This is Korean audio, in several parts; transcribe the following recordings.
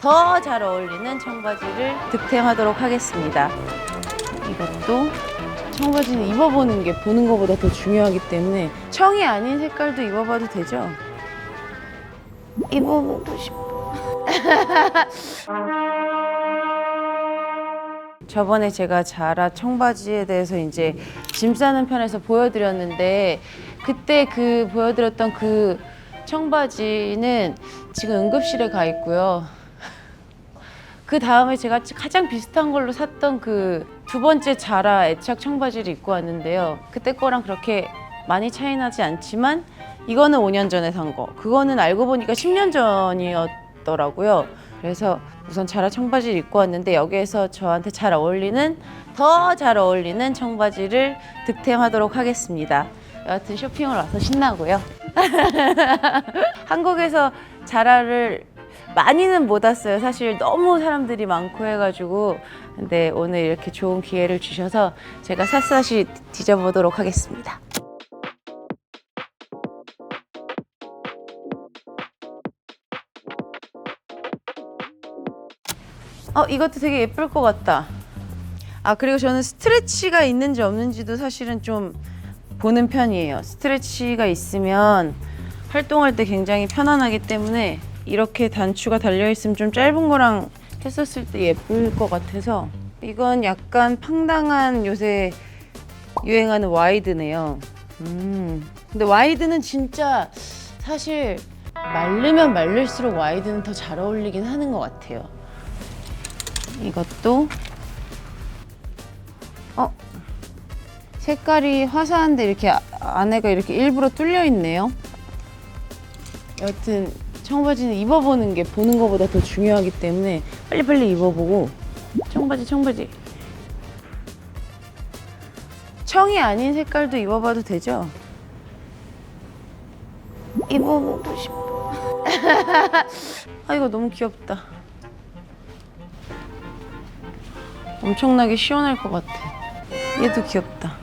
더 잘 어울리는 청바지를 득템하도록 하겠습니다. 이것도 청바지는 입어보는 게 보는 것보다 더 중요하기 때문에 청이 아닌 색깔도 입어봐도 되죠? 입어보고 싶어. 저번에 제가 자라 청바지에 대해서 이제 짐 싸는 편에서 보여드렸는데 그때 그 보여드렸던 그 청바지는 지금 응급실에 가 있고요. 그 다음에 제가 가장 비슷한 걸로 샀던 그 두 번째 자라 애착 청바지를 입고 왔는데요. 그때 거랑 그렇게 많이 차이 나지 않지만 이거는 5년 전에 산 거. 그거는 알고 보니까 10년 전이었더라고요. 그래서 우선 자라 청바지를 입고 왔는데 여기에서 저한테 잘 어울리는 더 잘 어울리는 청바지를 득템하도록 하겠습니다. 여하튼 쇼핑을 와서 신나고요. 한국에서 자라를 많이는 못 왔어요. 사실 너무 사람들이 많고 해가지고. 근데 오늘 이렇게 좋은 기회를 주셔서 제가 샅샅이 뒤져보도록 하겠습니다. 어, 이것도 되게 예쁠 것 같다. 아, 그리고 저는 스트레치가 있는지 없는지도 사실은 좀 보는 편이에요. 스트레치가 있으면 활동할 때 굉장히 편안하기 때문에 이렇게 단추가 달려 있으면 좀 짧은 거랑 했었을 때 예쁠 것 같아서 이건 약간 팡당한 요새 유행하는 와이드네요. 음. 근데 와이드는 진짜 사실 마르면 마를수록 와이드는 더 잘 어울리긴 하는 것 같아요. 이것도 어 색깔이 화사한데 이렇게 아- 안에가 이렇게 일부러 뚫려 있네요. 여튼 청바지는 입어보는 게 보는 것보다 더 중요하기 때문에 빨리빨리 입어보고 청바지 청바지 청이 아닌 색깔도 입어봐도 되죠? 입어보고 싶어. 아 이거 너무 귀엽다. 엄청나게 시원할 것 같아. 얘도 귀엽다.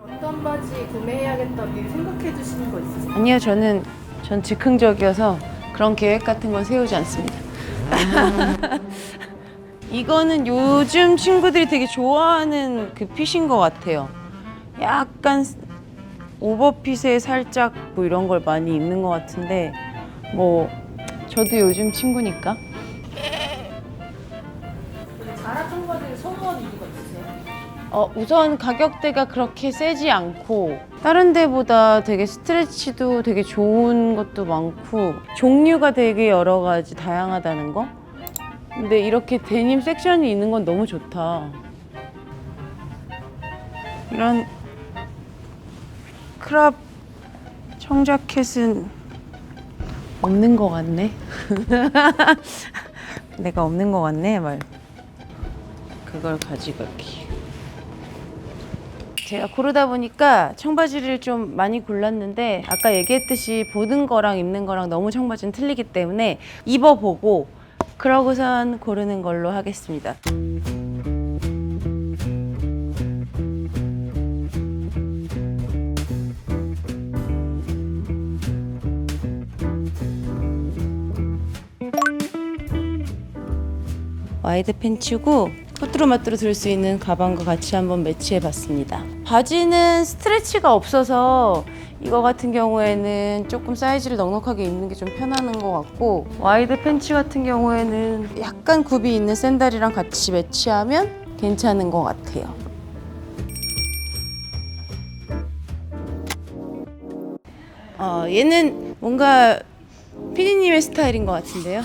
어떤 바지 구매해야겠다 미리 생각해 두시는 거 있으세요? 아니요, 저는 전 즉흥적이어서 그런 계획 같은 건 세우지 않습니다. 이거는 요즘 친구들이 되게 좋아하는 그 핏인 것 같아요. 약간 오버핏에 살짝 뭐 이런 걸 많이 입는 것 같은데 뭐 저도 요즘 친구니까 자라 청바지를 선호하는 이유가 있으세요? 어, 우선 가격대가 그렇게 세지 않고 다른 데보다 되게 스트레치도 되게 좋은 것도 많고 종류가 되게 여러 가지 다양하다는 거. 근데 이렇게 데님 섹션이 있는 건 너무 좋다. 이런 크랍 청자켓은 없는 것 같네. 내가 없는 것 같네 말. 그걸 가지고 갈게. 제가 고르다 보니까 청바지를 좀 많이 골랐는데 아까 얘기했듯이 보는 거랑 입는 거랑 너무 청바지는 틀리기 때문에 입어보고 그러고선 고르는 걸로 하겠습니다. 와이드 팬츠고 포트로마트로 들 수 있는 가방과 같이 한번 매치해 봤습니다. 바지는 스트레치가 없어서 이거 같은 경우에는 조금 사이즈를 넉넉하게 입는 게 좀 편안한 것 같고 와이드 팬츠 같은 경우에는 약간 굽이 있는 샌들이랑 같이 매치하면 괜찮은 것 같아요. 어, 얘는 뭔가 피디님의 스타일인 것 같은데요.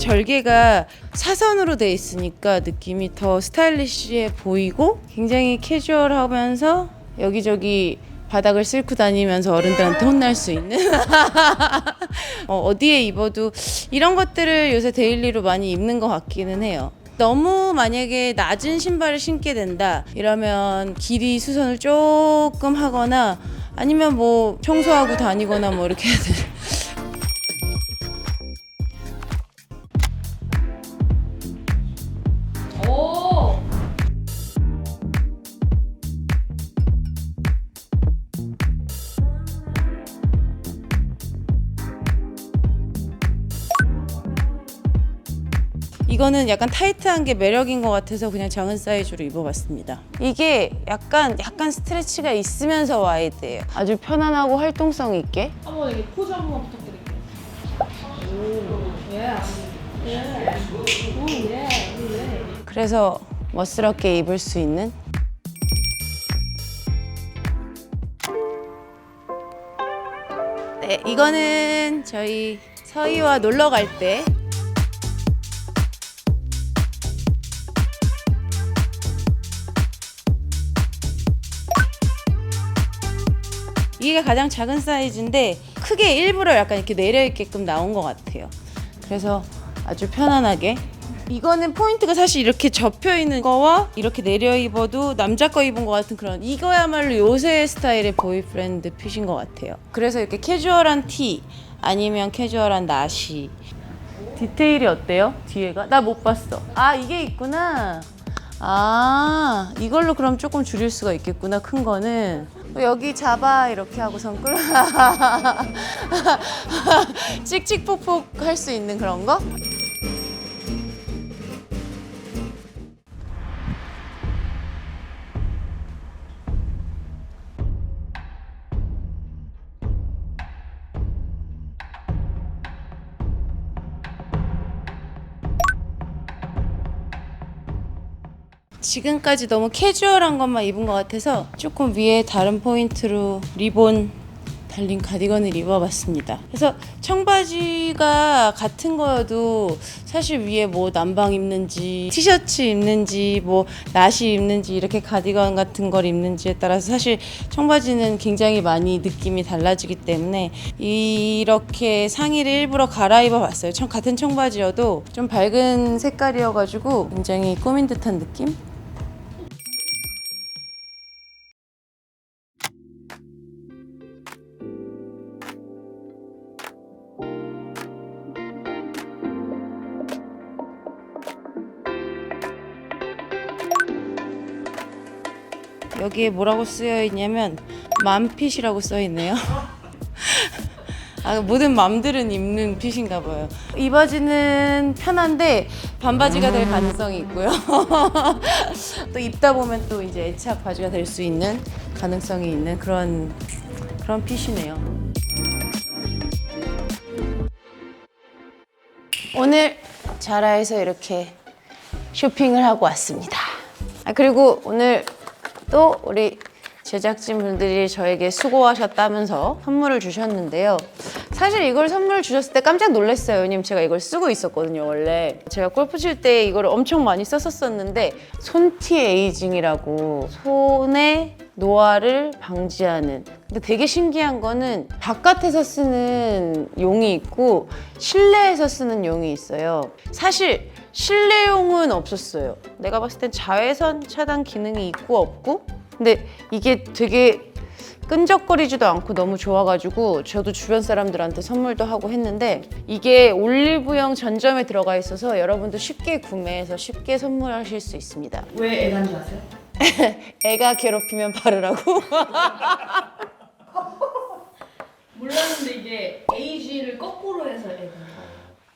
절개가 사선으로 돼 있으니까 느낌이 더 스타일리시해 보이고 굉장히 캐주얼하면서 여기저기 바닥을 쓸고 다니면서 어른들한테 혼날 수 있는 어, 어디에 입어도 이런 것들을 요새 데일리로 많이 입는 것 같기는 해요. 너무 만약에 낮은 신발을 신게 된다 이러면 길이 수선을 조금 하거나 아니면 뭐 청소하고 다니거나 뭐 이렇게 해야 돼. 이거는 약간 타이트한 게 매력인 것 같아서 그냥 작은 사이즈로 입어봤습니다. 이게 약간 약간 스트레치가 있으면서 와이드예요. 아주 편안하고 활동성 있게. 한번 이게 포즈 한 번만 부탁드릴게요. 오, 예. 예. 오, 예. 예. 그래서 멋스럽게 입을 수 있는 네, 이거는 저희 서희와 놀러 갈때 이게 가장 작은 사이즈인데 크게 일부러 약간 이렇게 내려 있게끔 나온 것 같아요. 그래서 아주 편안하게 이거는 포인트가 사실 이렇게 접혀 있는 거와 이렇게 내려 입어도 남자 거 입은 것 같은 그런 이거야말로 요새 스타일의 보이프렌드 핏인 것 같아요. 그래서 이렇게 캐주얼한 티 아니면 캐주얼한 나시 디테일이 어때요? 뒤에가 나 못 봤어. 아 이게 있구나. 아 이걸로 그럼 조금 줄일 수가 있겠구나 큰 거는 여기 잡아 이렇게 하고선 끌 찍찍폭폭 할 수 있는 그런 거? 지금까지 너무 캐주얼한 것만 입은 것 같아서 조금 위에 다른 포인트로 리본 달린 가디건을 입어봤습니다. 그래서 청바지가 같은 거여도 사실 위에 뭐 남방 입는지 티셔츠 입는지 뭐 나시 입는지 이렇게 가디건 같은 걸 입는지에 따라서 사실 청바지는 굉장히 많이 느낌이 달라지기 때문에 이렇게 상의를 일부러 갈아입어 봤어요. 청- 같은 청바지여도 좀 밝은 색깔이어가지고 굉장히 꾸민 듯한 느낌? 여기에 뭐라고 쓰여 있냐면 맘핏이라고 써 있네요. 아, 모든 맘들은 입는 핏인가 봐요. 이 바지는 편한데 반바지가 될 가능성이 있고요. 또 입다 보면 또 이제 애착 바지가 될 수 있는 가능성이 있는 그런 그런 핏이네요. 오늘 자라에서 이렇게 쇼핑을 하고 왔습니다. 아, 그리고 오늘 또 우리 제작진 분들이 저에게 수고하셨다면서 선물을 주셨는데요. 사실 이걸 선물 주셨을 때 깜짝 놀랐어요. 왜냐면 제가 이걸 쓰고 있었거든요, 원래. 제가 골프 칠 때 이걸 엄청 많이 썼었었는데 손티 에이징이라고 손의 노화를 방지하는 근데 되게 신기한 거는 바깥에서 쓰는 용이 있고 실내에서 쓰는 용이 있어요. 사실 실내용은 없었어요. 내가 봤을 땐 자외선 차단 기능이 있고 없고 근데 이게 되게 끈적거리지도 않고 너무 좋아가지고 저도 주변 사람들한테 선물도 하고 했는데 이게 올리브영 전점에 들어가 있어서 여러분도 쉽게 구매해서 쉽게 선물하실 수 있습니다. 왜 애간지 아세요? 애가 괴롭히면 바르라고. 몰랐는데 이게 AG를 거꾸로 해서 애간지.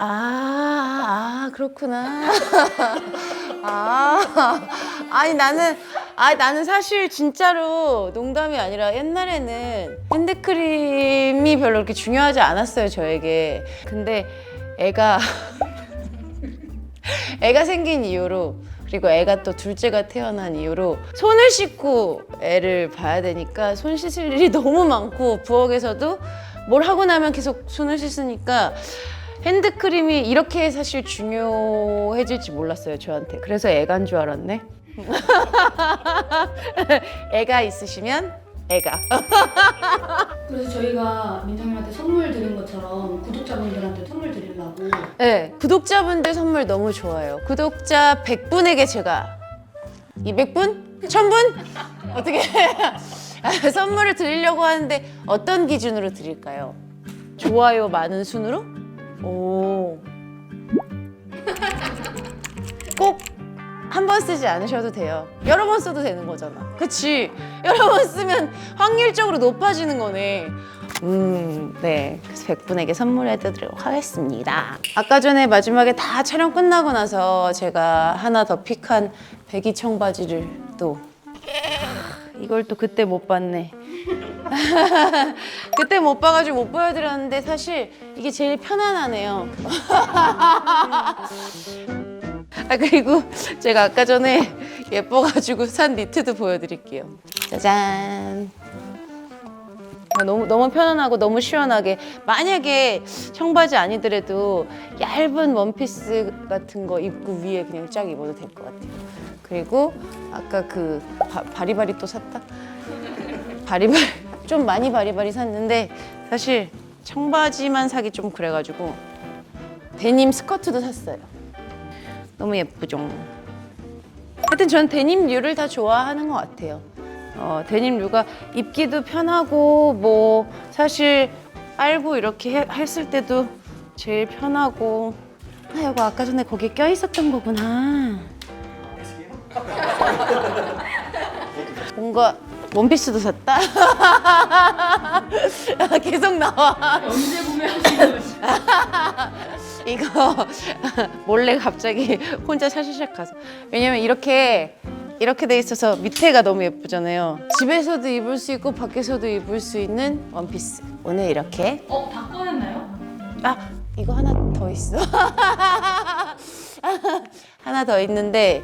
아, 아 그렇구나. 아, 아니 나는, 아 나는 사실 진짜로 농담이 아니라 옛날에는 핸드크림이 별로 그렇게 중요하지 않았어요 저에게. 근데 애가 애가 생긴 이후로 그리고 애가 또 둘째가 태어난 이후로 손을 씻고 애를 봐야 되니까 손 씻을 일이 너무 많고 부엌에서도 뭘 하고 나면 계속 손을 씻으니까 핸드크림이 이렇게 사실 중요해질지 몰랐어요 저한테 그래서 애간 줄 알았네 애가 있으시면 애가 그래서 저희가 민정님한테 선물 드린 것처럼 구독자분들한테 선물 드리려고 네, 구독자분들 선물 너무 좋아요. 구독자 100분에게 제가 200분? 1000분? 어떻게 선물을 드리려고 하는데 어떤 기준으로 드릴까요? 좋아요 많은 순으로? 오. 꼭 한 번 쓰지 않으셔도 돼요. 여러 번 써도 되는 거잖아. 그치? 여러 번 쓰면 확률적으로 높아지는 거네. 음, 네. 그래서 100분에게 선물해 드리도록 하겠습니다. 아까 전에 마지막에 다 촬영 끝나고 나서 제가 하나 더 픽한 배기 청바지를 또 이걸 또 그때 못 봤네. 그때 못 봐가지고 못 보여드렸는데 사실 이게 제일 편안하네요. 아 그리고 제가 아까 전에 예뻐가지고 산 니트도 보여드릴게요. 짜잔. 아, 너무 너무 편안하고 너무 시원하게 만약에 청바지 아니더라도 얇은 원피스 같은 거 입고 위에 그냥 쫙 입어도 될 것 같아요. 그리고 아까 그 바, 바리바리 또 샀다. 바리바리 좀 많이 바리바리 샀는데 사실 청바지만 사기 좀 그래가지고 데님 스커트도 샀어요. 너무 예쁘죠. 하여튼 전 데님류를 다 좋아하는 것 같아요. 어, 데님류가 입기도 편하고 뭐 사실 빨고 이렇게 해- 했을 때도 제일 편하고 아 이거 아까 전에 거기 껴 있었던 거구나. 뭔가 원피스도 샀다. 아, 계속 나와. 언제 구매하신 거지? 이거 몰래 갑자기 혼자 샤샤샥 가서 왜냐면 이렇게 이렇게 돼 있어서 밑에가 너무 예쁘잖아요 집에서도 입을 수 있고 밖에서도 입을 수 있는 원피스 오늘 이렇게 어, 다 꺼냈나요? 아 이거 하나 더 있어 하나 더 있는데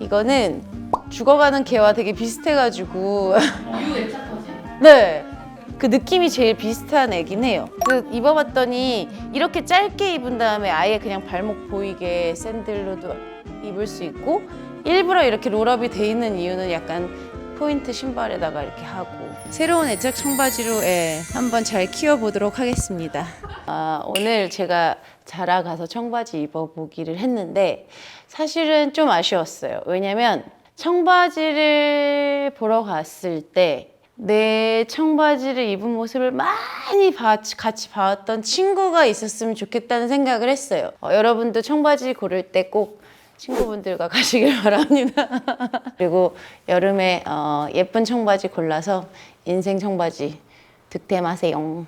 이거는 죽어가는 개와 되게 비슷해가지고 유. 네. 그 느낌이 제일 비슷한 애긴 해요. 그 입어봤더니 이렇게 짧게 입은 다음에 아예 그냥 발목 보이게 샌들로도 입을 수 있고 일부러 이렇게 롤업이 돼 있는 이유는 약간 포인트 신발에다가 이렇게 하고 새로운 애착 청바지로 예, 한번 잘 키워보도록 하겠습니다. 아, 오늘 제가 자라 가서 청바지 입어보기를 했는데 사실은 좀 아쉬웠어요. 왜냐면 청바지를 보러 갔을 때 내 청바지를 입은 모습을 많이 봐- 같이 봐왔던 친구가 있었으면 좋겠다는 생각을 했어요. 어, 여러분도 청바지 고를 때 꼭 친구분들과 가시길 바랍니다. 그리고 여름에 어, 예쁜 청바지 골라서 인생 청바지 득템하세요.